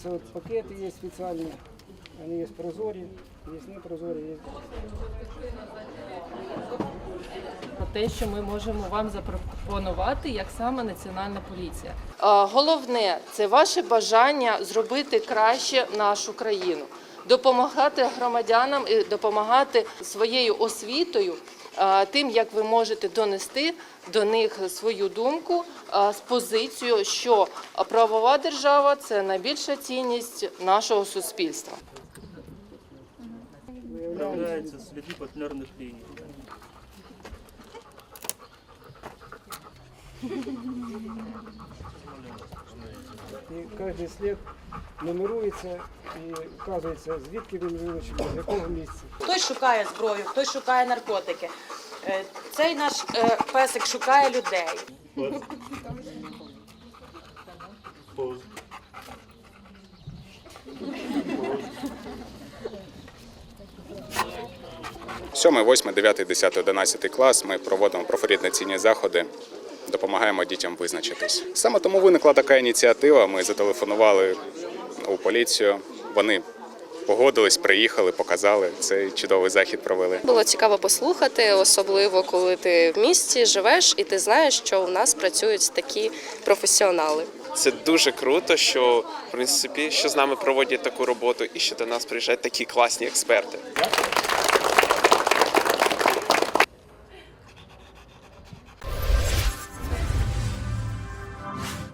Ставляться от пакети є спеціальні, вони є прозорі, є не прозорі, є те, що ми можемо вам запропонувати як саме національна поліція. Головне це ваше бажання зробити краще нашу країну, допомагати громадянам і допомагати своєю освітою. Тим, як ви можете донести до них свою думку з позицією, що правова держава це найбільша цінність нашого суспільства. Проявляються сліди партнерних ліній. І кожен слід нумерується і вказується, звідки він вилучений, з якого місця. Хтось шукає зброю, хтось шукає наркотики. Е, Цей наш е, песик шукає людей. Сьомий, восьмий, дев'ятий, десятий, одинадцятий клас ми проводимо профорієнтаційні заходи, допомагаємо дітям визначитись. Саме тому виникла така ініціатива. Ми зателефонували у поліцію. Вони погодились, приїхали, показали цей чудовий захід. Провели. Було цікаво послухати, особливо коли ти в місті живеш і ти знаєш, що у нас працюють такі професіонали. Це дуже круто, що в принципі що з нами проводять таку роботу, і що до нас приїжджають такі класні експерти.